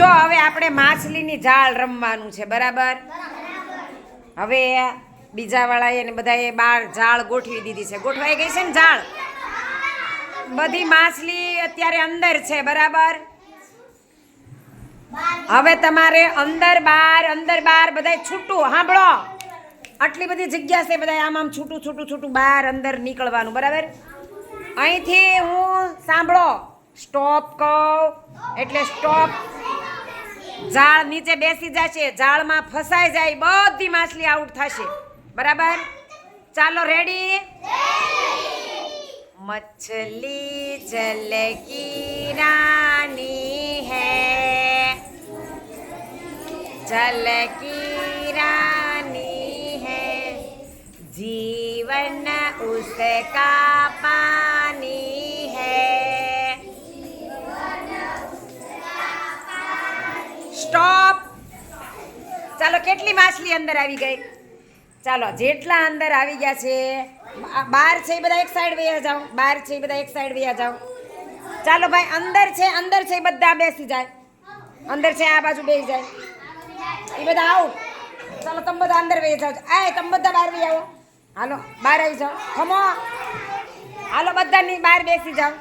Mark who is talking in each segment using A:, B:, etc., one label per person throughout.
A: જો હવે આપણે માછલીની જાળ રમવાનું છે, બરાબર? હવે બીજા વાળાએ ને બધાએ બાર જાળ ગોઠવી દીધી છે. ગોઠવાઈ ગઈ છે ને જાળ બધી માછલી અત્યારે અંદર છે, બરાબર? હવે તમારે અંદર બાર અંદર બાર બધાય છૂટું સાંભળો આટલી બધી જગ્યા છે બધા આમ આમ છૂટું છૂટું છૂટું બહાર અંદર નીકળવાનું, બરાબર? અહીંથી હું સાંભળો. સ્ટોપ કહું, એટલે સ્ટોપ ઝાડ નીચે બેસી જશે, ઝાડમાં ફસાઈ જાય, બધી માછલી આઉટ થશે. બરાબર? ચાલો રેડી મછલી જલકી રાની હૈ. જલકી રાની હૈ. જીવન ઉસકા કેટલી માછલી અંદર આવી ગઈ? ચાલો, જેટલા અંદર આવી ગયા છે બાર છે એ બધા એક સાઈડ વયા જાઓ. બાર છે એ બધા એક સાઈડ વયા જાઓ. ચાલો ભાઈ, અંદર છે અંદર છે એ બધા બેસી જાય. અંદર છે આ બાજુ બેસી જાય. એ બધા આવું ચાલો, તમે બધા અંદર વહી જાઓ. આ તમે બધા બહાર વહી આવો. હાલો, બહાર આવી જાઓ. ખમો હાલો, બધાની બહાર બેસી જાઓ.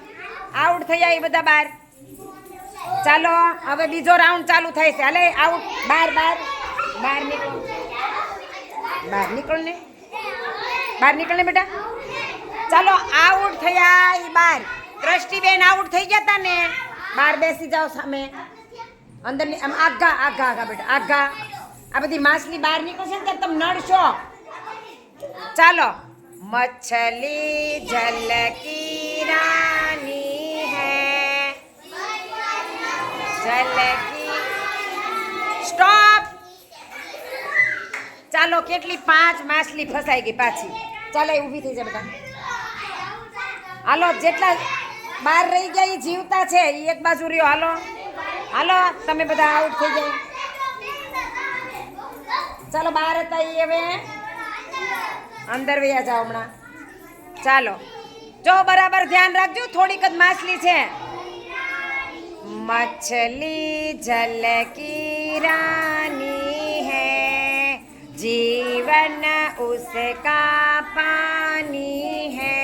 A: આઉટ થઈ જાય એ બધા બહાર. ચાલો, હવે બીજો રાઉન્ડ ચાલુ થાય છે. હાલે આઉટ બહાર બહાર. બહાર નીકળો. બહાર નીકળ ને. બહાર નીકળ ને બેટા. ચાલો, આઉટ થયા એ બહાર. દ્રષ્ટિબેન આઉટ થઈ ગયા તા ને. બહાર બેસી જાઓ સામે. અંદર આમ આઘા આઘા આઘા બેટા આઘા આ બધી માછલી બહાર નીકળશે ને ત્યારે તમે નડશો. ચાલો. મછલી જલકી રાની હે. જલકી સ્ટોપ. ચાલો, કેટલી પાંચ માછલી ફસાઈ ગઈ પાછી. ચાલો ઊભી થઈ જાય બધા. હાલો, જેટલા બહાર રહી ગયા એ જીવતા છે એ એક બાજુ રહ્યો. હાલો. હાલો, તમે બધા આઉટ થઈ જાય ચાલો બહાર હતા એ હવે. અંદર વૈયા જાઓ હમણાં. ચાલો. જો, બરાબર ધ્યાન રાખજો, થોડીક જ માછલી છે. મછલી જલ કી રાની. जीवन उसका पानी है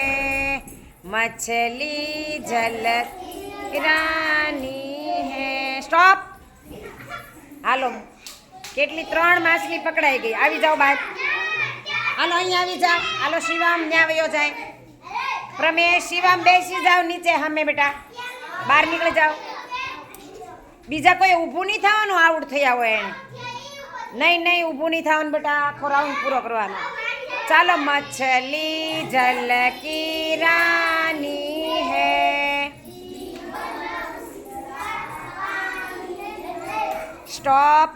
A: मछली जल रानी है સ્ટોપ હાલો કેટલી ત્રણ માછલી પકડાઈ ગઈ આવી જાઓ બહાર હાલો અહીં આવી જાઓ હાલો શિવામ ત્યાં વયો જાય પ્રમેશ શિવામ બેસી જાઓ નીચે સામે બેટા બહાર નીકળી જાઓ બીજા કોઈ ઊભું નહીં થવાનું આઉટ થયા હોય એને નહીં નહીં, ઊભું નહીં થવાનું બેટા. આખો રાઉન્ડ પૂરો કરવાનો. ચાલો, મછલી જલ કી રાની હૈ. સ્ટોપ